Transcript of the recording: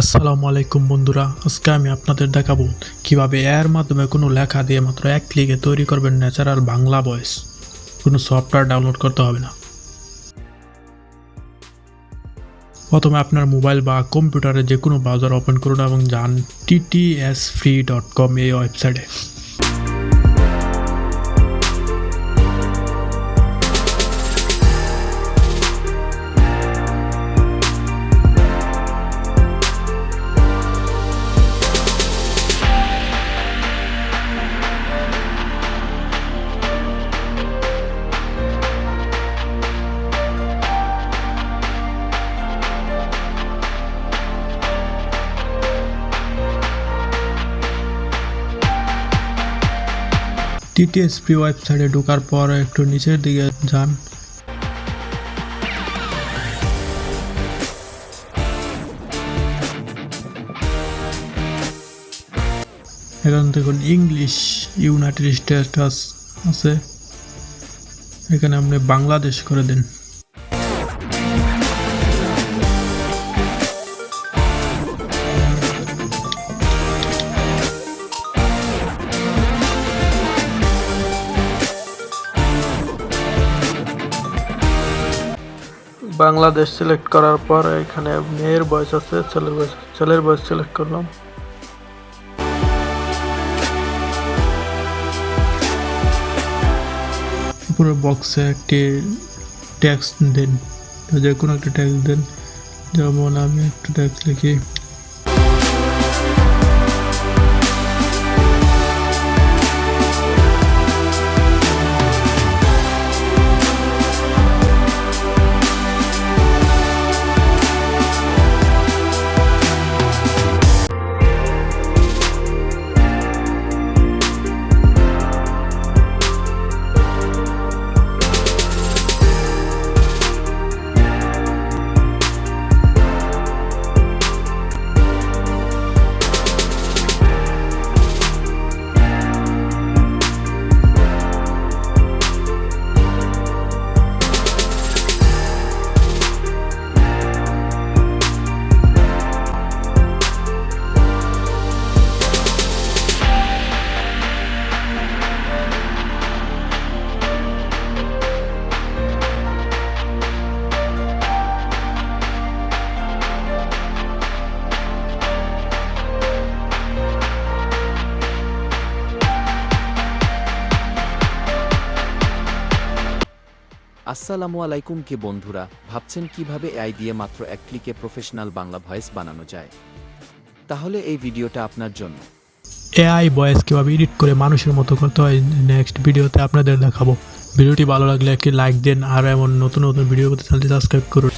আসসালামু আলাইকুম বন্ধুরা, আজকে আমি আপনাদের দেখাবো কীভাবে এর মাধ্যমে কোনো লেখা দিয়ে মাত্র এক ক্লিকে তৈরি করবেন ন্যাচারাল বাংলা ভয়েস। কোনো সফটওয়্যার ডাউনলোড করতে হবে না। প্রথমে আপনার মোবাইল বা কম্পিউটারে যে কোনো ব্রাউজার ওপেন করুন এবং যান টিটিএস ফ্রি ডট কম এই ওয়েবসাইটে। টিটিএস ফ্রি ওয়েবসাইটে ঢোকার পর একটু নিচের দিকে যান। এখানে দেখুন, ইংলিশ ইউনাইটেড স্টেটাস আছে। এখানে আপনি বাংলাদেশ করে দিন। বাংলাদেশ সিলেক্ট করার পর এখানে মেয়ের বয়স আছে, ছেলের বয়স ছেলের বয়স সিলেক্ট করলাম। পুরো বক্সে একটি ট্যাক্স দেন, যে কোনো একটা ট্যাক্স দেন। যেমন আমি একটা ট্যাক্স লিখি আসসালামু আলাইকুম কি বন্ধুরা, ভাবছেন কীভাবে এআই দিয়ে মাত্র এক ক্লিকে প্রফেশনাল বাংলা ভয়েস বানানো যায়? তাহলে এই ভিডিওটা আপনার জন্য। এআই ভয়েস কীভাবে এডিট করে মানুষের মতো করতে হয় নেক্সট ভিডিওতে আপনাদের দেখাবো। ভিডিওটি ভালো লাগলে একটি লাইক দেন, আর এমন নতুন নতুন ভিডিও করতে চ্যানেলটি সাবস্ক্রাইব করুন।